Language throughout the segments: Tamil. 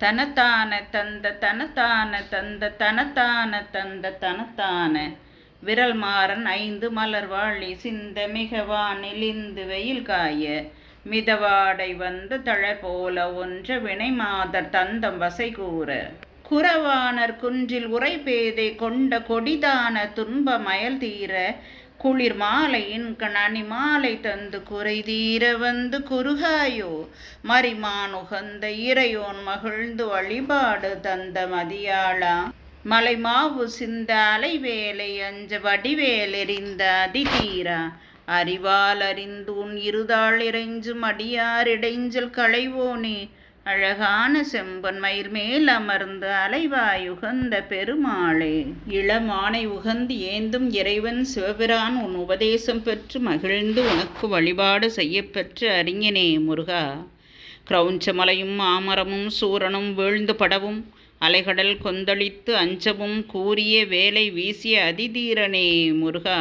தனத்தான தந்த தனத்தான தந்த தனத்தான தந்த தனத்தான. விரல் மாறன் ஐந்து மலர் வாழி சிந்த மிகவானிலிந்து வெயில் காய. மிதவாடை வந்த தழற் போல ஒன்ற வினை மாதர் தந்தம் வசை கூற. குறவானர் குன்றில் உரைபேதை கொண்ட கொடிதான துன்ப மயல் தீர. குளிர் மாலையின் கணனி மாலை தந்து குறைதீர வந்து குறுகாயோ மரிமான் உகந்த இறையோன் மகிழ்ந்து வழிபாடு தந்த மதியாளா. மலை மாவு சிந்த அலைவேலை அஞ்ச வடிவேலெறிந்த அதிதீரா. அறிவால் அறிந்து உன் இருதாள் இறைஞ்சும் அடியாரிடைஞ்சல் களைவோனே. அழகான செம்பன் மயிர் மேல் அமர்ந்து அலைவாயுகந்த பெருமாளே. இளமானை உகந்து ஏந்தும் இறைவன் சிவபிரான் உன் உபதேசம் பெற்று மகிழ்ந்து உனக்கு வழிபாடு செய்யப்பெற்ற அறிஞனே முருகா. கிரௌஞ்சமலையும் மாமரமும் சூரனும் வீழ்ந்து படவும் அலைகடல் கொந்தளித்து அஞ்சவும் கூறிய வேலை வீசிய அதிதீரனே முருகா.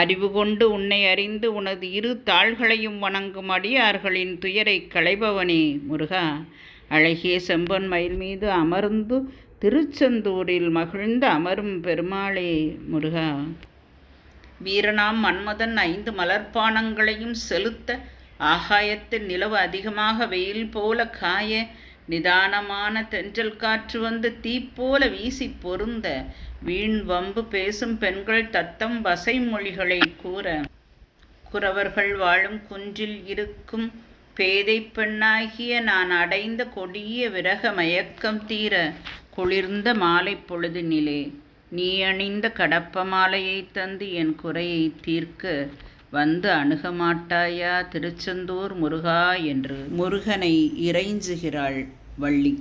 அறிவு கொண்டு உன்னை அறிந்து உனது இரு தாள்களையும் வணங்கும் அடியார்களின் துயரை களைபவனே முருகா. அழகிய செம்பன் மயில் மீது அமர்ந்து திருச்செந்தூரில் மகிழ்ந்து அமரும் பெருமாளே முருகா. வீரனாம் மன்மதன் ஐந்து மலர்பானங்களையும் செலுத்த ஆகாயத்தில் நிலவு அதிகமாக வெயில் போல காய நிதானமான தென்றல் காற்று வந்து தீப்போல வீசி பொருந்த வீண் வம்பு பேசும் பெண்கள் தத்தம் வசை மொழிகளை கூற. குறவர்கள் வாழும் குன்றில் இருக்கும் பேதை பெண்ணாகிய நான் அடைந்த கொடிய விரக மயக்கம் தீர குளிர்ந்த மாலை பொழுதினிலே நீ அணிந்த கடப்ப மாலையை தந்து என் குறையை தீர்க்க வந்து அணுக மாட்டாயா திருச்செந்தூர் முருகா என்று முருகனை இறைஞ்சுகிறாள் வள்ளி.